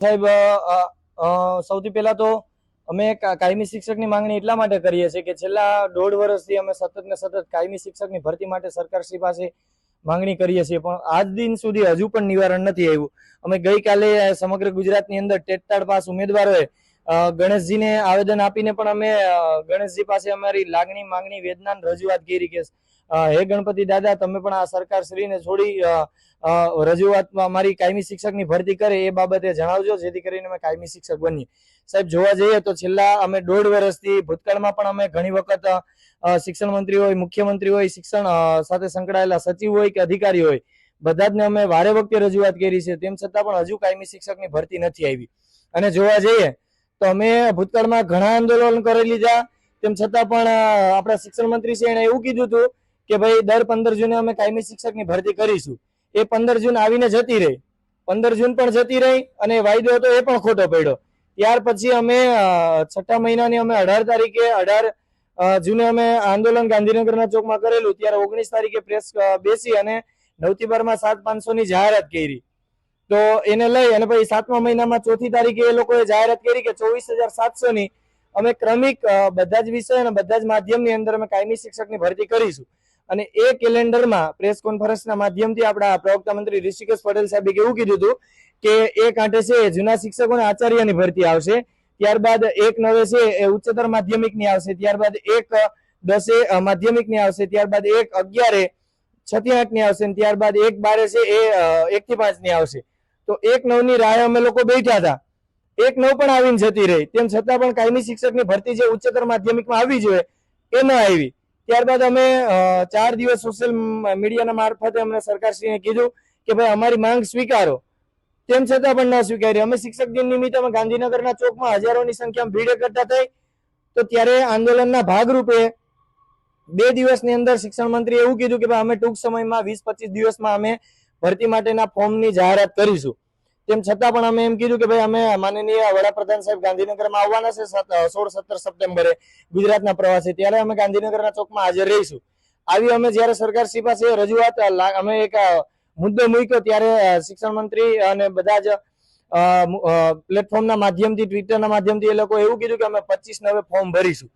સાહેબ સૌથી પહેલા તો અમે કાયમી શિક્ષકની માંગણી એટલા માટે કરીએ છીએ કે છેલ્લા દોઢ વર્ષથી અમે સતત ને સતત કાયમી શિક્ષકની ભરતી માટે સરકારશ્રી પાસે માંગણી કરીએ છીએ. પણ આજ દિન સુધી હજુ પણ નિવારણ નથી આવ્યું. અમે ગઈકાલે સમગ્ર ગુજરાતની અંદર ટેટતાડ પાસ ઉમેદવારોએ ગણેશજીને આવેદન આપીને પણ અમે ગણેશજી પાસે અમારી લાગણી, માંગણી વેદના રજૂઆત કરી કે હે ગણપતિ દાદા તમે પણ આ સરકારશ્રીને છોડી અ, અ, રજૂઆતમાં મારી કાયમી શિક્ષકની ભરતી કરે એ બાબતે જણાવજો જેથી કરીને અમે કાયમી શિક્ષક બનીએ. સાહેબ જોવા જઈએ તો છેલ્લા અમે દોઢ વર્ષથી ભૂતકાળમાં પણ અમે ઘણી વખત શિક્ષણ મંત્રી હોય મુખ્યમંત્રી હોય શિક્ષણ સાથે સંકળાયેલા સચિવ હોય કે અધિકારી હોય બધા જને અમે વારે વખતે રજૂઆત કરી છે. તેમ છતાં પણ હજુ કાયમી શિક્ષકની ભરતી નથી આવી. અને જોવા જઈએ તો અમે ભૂતકાળમાં ઘણા આંદોલન કરી લીધા તેમ છતાં પણ આપણા શિક્ષણ મંત્રી છે એણે એવું કીધું હતું કે ભાઈ દર પંદર જૂને અમે કાયમી શિક્ષકની ભરતી કરીશું. એ પંદર જૂન આવીને જતી રહી. પંદર જૂન પણ જતી રહી અને વાયદો હતો એ પણ ખોટો પડ્યો. ત્યાર પછી અમે છઠ્ઠા મહિનાની અમે અઢાર તારીખે અઢાર જૂને અમે આંદોલન ગાંધીનગરના ચોકમાં કરેલું. ત્યારે ઓગણીસ તારીખે પ્રેસ બેસી અને નવથી બારમાં સાત પાંચસો ની જાહેરાત કરી. તો એને લઈ અને પછી સાતમા મહિનામાં ચોથી તારીખે એ લોકોએ જાહેરાત કરી કે ચોવીસ હજાર સાતસો ની અમે ક્રમિક બધા જ વિષય અને બધા જ માધ્યમની અંદર અમે કાયમી શિક્ષકની ભરતી કરીશું. અને એ કેલેન્ડરમાં પ્રેસ કોન્ફરન્સના માધ્યમથી આપણા પ્રવક્તા મંત્રી ઋષિકેશ પટેલ સાહેબે એવું કીધું હતું કે એ કાંઠે છે, જૂના શિક્ષકોને આચાર્યની ભરતી આવશે, ત્યારબાદ એક નવે છે, એ ઉચ્ચતર માધ્યમિકની આવશે, ત્યારબાદ એક દસે માધ્યમિકની આવશે, ત્યારબાદ એક અગિયારે, છથી આઠની આવશે ત્યારબાદ એક બારે છે, એ એક થી પાંચ આવશે. તો એક નવની રાહ અમે લોકો બેઠા હતા. એક નવ પણ આવીને જતી રહી. તેમ છતાં પણ કાયમી શિક્ષકની ભરતી જે ઉચ્ચતર માધ્યમિકમાં આવી જોઈએ, એ ન આવી. ત્યારબાદ અમે ચાર દિવસ સોશિયલ મીડિયાના મારફતે અમને સરકારશ્રીને કીધું કે ભાઈ અમારી માંગ સ્વીકારો. તેમ છતાં પણ ના સ્વીકારી. અમે શિક્ષક દિન નિમિત્તે અમે ગાંધીનગરના ચોકમાં હજારોની સંખ્યામાં ભીડ એકઠા થઈ તો ત્યારે આંદોલનના ભાગરૂપે બે દિવસની અંદર શિક્ષણ મંત્રી એવું કીધું કે ભાઈ અમે ટૂંક સમયમાં વીસ પચીસ દિવસમાં અમે ભરતી માટેના ફોર્મની જાહેરાત કરીશું. તેમ છતાં પણ અમે એમ કીધું કે ભાઈ, અમે માનનીય વડાપ્રધાન સાહેબ ગાંધીનગરમાં આવવાના છે સોળ, સત્તર સપ્ટેમ્બરે ગુજરાતના પ્રવાસે. ત્યારે અમે ગાંધીનગરના ચોકમાં હાજર રહીશું. આવી અમે જ્યારે સરકાર શ્રી પાસે રજૂઆત અમે એક મુદ્દો મૂક્યો ત્યારે શિક્ષણ મંત્રી અને બધા જ પ્લેટફોર્મના માધ્યમથી, ટ્વિટરના માધ્યમથી એ લોકો એવું કીધું કે અમે પચીસ નવે ફોર્મ ભરીશું.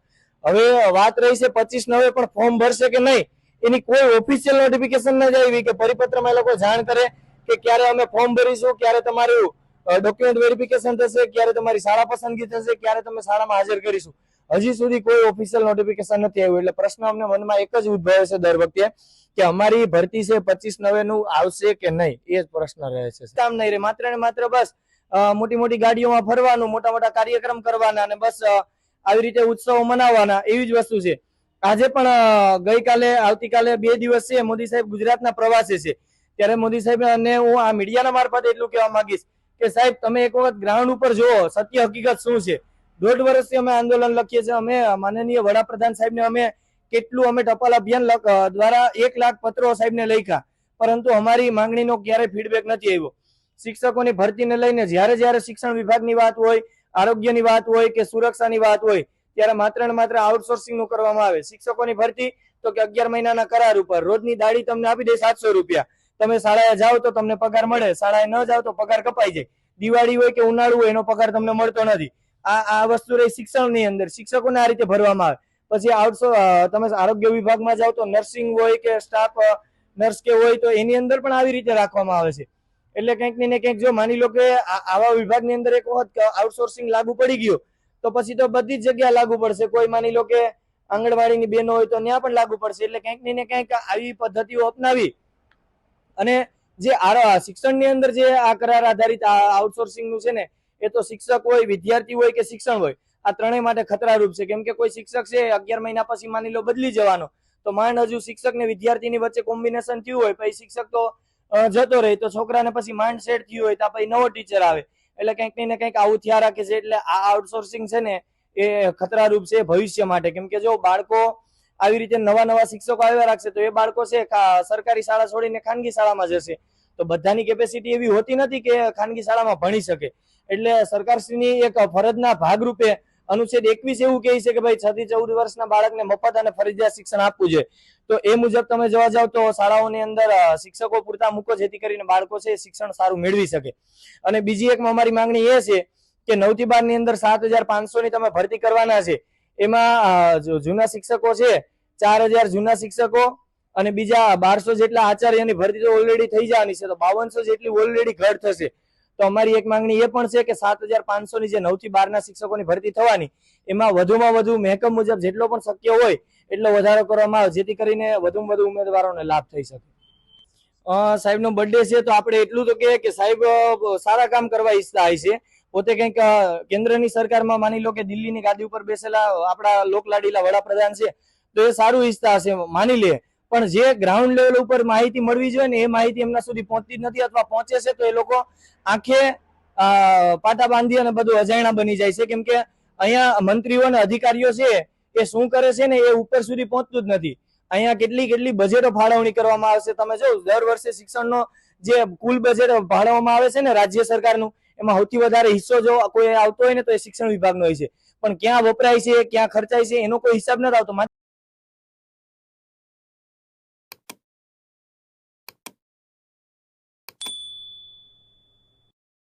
હવે વાત રહી છે પચીસ નવે પણ ફોર્મ ભરશે કે નહીં, એની કોઈ ઓફિશિયલ નોટિફિકેશન ન જ આવી કે પરિપત્રમાં એ લોકો જાણ કરે કે ક્યારે અમે ફોર્મ ભરીશું, ક્યારે તમારું ડોક્યુમેન્ટ વેરિફિકેશન થશે, ક્યારે તમારી શાળા પસંદગી થશે, ક્યારે તમે શાળામાં હાજર કરીશું. હજી સુધી કોઈ ઓફિશિયલ નોટિફિકેશન નથી આવ્યું, એટલે પ્રશ્ન અમને મનમાં એક જ ઉદ્ભવે છે દર વખતે કે અમારી ભરતી છે પચીસ નવે નું આવશે કે નહીં? એ જ પ્રશ્ન રહે છે. કામ નહીં રહે માત્ર ને માત્ર બસ મોટી મોટી ગાડીઓમાં ફરવાનું, મોટા મોટા કાર્યક્રમ કરવાના અને બસ આવી રીતે ઉત્સવો મનાવવાના, એવી જ વસ્તુ છે. આજે પણ ગઈકાલે, આવતીકાલે બે દિવસ છે, મોદી સાહેબ ગુજરાતના પ્રવાસે છે. ત્યારે મોદી સાહેબ અને હું આ મીડિયાના મારફતે એટલું કહેવા માંગીશ કે સાહેબ, તમે એક વખત ગ્રાઉન્ડ ઉપર જુઓ, સત્ય હકીકત શું છે? દોઢ વર્ષથી અમે આંદોલન લખીએ છીએ, અમે માનનીય વડાપ્રધાન સાહેબને અમે કેટલું અમે ટપાલ અભિયાન દ્વારા એક લાખ પત્રો સાહેબને લખ્યા, પરંતુ અમારી માંગણીનો ક્યારેય ફીડબેક નથી આવ્યો. શિક્ષકોની ભરતીને લઈને જ્યારે જ્યારે શિક્ષણ વિભાગની વાત હોય, આરોગ્યની વાત હોય કે સુરક્ષાની વાત હોય, ત્યારે માત્ર ને માત્ર આઉટસોર્સિંગનું કરવામાં આવે. શિક્ષકોની ભરતી તો કે અગિયાર મહિનાના કરાર ઉપર. રોજની દાડી તમને આપી દે સાતસો રૂપિયા. તમે શાળાએ જાઓ તો તમને પગાર મળે, શાળાએ ન જાઓ તો પગાર કપાઈ જાય. દિવાળી હોય કે ઉનાળુ હોય એનો પગાર તમને મળતો નથી. આ આ વસ્તુ રહી શિક્ષણની અંદર. શિક્ષકોને આ રીતે ભરવામાં આવે. પછી આઉટસો તમે આરોગ્ય વિભાગમાં જાઓ તો નર્સિંગ હોય કે સ્ટાફ નર્સ કે હોય તો એની અંદર પણ આવી રીતે રાખવામાં આવે છે. એટલે કંઈક ને કંઈક જો માની લો કે આવા વિભાગની અંદર એક વખત આઉટસોર્સિંગ લાગુ પડી ગયો, તો પછી તો બધી જ જગ્યા લાગુ પડશે. કોઈ માની લો કે આંગણવાડીની બહેનો હોય તો ત્યાં પણ લાગુ પડશે. એટલે કંઈક ને કંઈક આવી પદ્ધતિઓ અપનાવી અને જે શિક્ષણની અંદર જે આ કરાર આધારિત આઉટસોર્સિંગનું છે ને, એ તો શિક્ષક હોય, વિદ્યાર્થી હોય કે શિક્ષણ હોય, આ ત્રણેય માટે ખતરારૂપ છે. કેમ કે કોઈ શિક્ષક છે, અગિયાર મહિના પછી માની લો બદલી જવાનો, તો માંડ હજુ શિક્ષક ને વિદ્યાર્થીની વચ્ચે કોમ્બિનેશન થયું હોય, પછી શિક્ષક તો જતો રહે, તો છોકરાને પછી માંડ સેટ થયું હોય, તો પછી નવો ટીચર આવે. એટલે કંઈક ને કંઈક આવું થયા રાખે છે, એટલે આ આઉટસોર્સિંગ છે ને, એ ખતરારૂપ છે ભવિષ્ય માટે. કેમ કે જો બાળકો આવી રીતે નવા નવા શિક્ષકો આવ્યા રાખશે તો એ બાળકો છે સરકારી શાળા છોડીને ખાનગી શાળામાં જશે. તો બધાની કેપેસિટી એવી હોતી નથી કે ખાનગી શાળામાં ભણી શકે. એટલે સરકારશ્રીની એક ફરજના ભાગરૂપે અનુચ્છેદ એકવીસ એવું કહે છે કે ભાઈ છ થી ચૌદ વર્ષના બાળકને મફત અને ફરજિયાત શિક્ષણ આપવું જોઈએ. તો એ મુજબ તમે જોવા જાવ તો શાળાઓની અંદર શિક્ષકો પૂરતા મૂકો જેથી કરીને બાળકો છે શિક્ષણ સારું મેળવી શકે. અને બીજી એક અમારી માંગણી એ છે કે નવથી બારની અંદર સાતની તમે ભરતી કરવાના છે. એમાં જૂના શિક્ષકો છે, ચાર જૂના શિક્ષકો અને બીજા બારસો જેટલા આચાર્યની ભરતી તો ઓલરેડી થઈ જવાની છે, તો બાવનસો જેટલી ઓલરેડી ઘટ થશે. તો અમારી એક માંગણી એ પણ છે કે સાત હજારની જે નવથી બાર ના શિક્ષકોની ભરતી થવાની, એમાં વધુમાં વધુ મહેકમ મુજબ જેટલો પણ શક્ય હોય, એટલો વધારો કરવામાં આવે, જેથી કરીને વધુમાં વધુ ઉમેદવારોને લાભ થઈ શકે. સાહેબનો બર્થડે છે, તો આપણે એટલું તો કહીએ કે સાહેબ સારા કામ કરવા ઈચ્છતા હોય છે. પોતે કંઈક કેન્દ્રની સરકારમાં માની લો કે દિલ્હીની ગાદી ઉપર બેસેલા આપણા લોકલાડીલા વડાપ્રધાન છે, તો એ સારું ઈચ્છતા હશે, માની લે. પણ જે ગ્રાઉન્ડ લેવલ ઉપર માહિતી મળવી જોઈએ ને એ માહિતી એમના સુધી પહોંચતી નથી અથવા પહોંચે છે, તો એ લોકો આંખે પાટા બાંધી અને બધું અજાણ્યા બની જાય છે. કેમ કે અહીંયા મંત્રીઓ અને અધિકારીઓ છે, એ શું કરે છે ને એ ઉપર સુધી પહોંચતું જ નથી. અહીંયા કેટલી કેટલી બજેટો ફાળવણી કરવામાં આવશે, તમે જો દર વર્ષે શિક્ષણનો જે કુલ બજેટ ફાળવવામાં આવે છે ને રાજ્ય સરકારનું એમાં સૌથી વધારે હિસ્સો જો કોઈ આવતો હોય ને તો એ શિક્ષણ વિભાગનો હોય છે. પણ ક્યાં વપરાય છે, ક્યાં ખર્ચાય છે, એનો કોઈ હિસાબ નથી આવતો.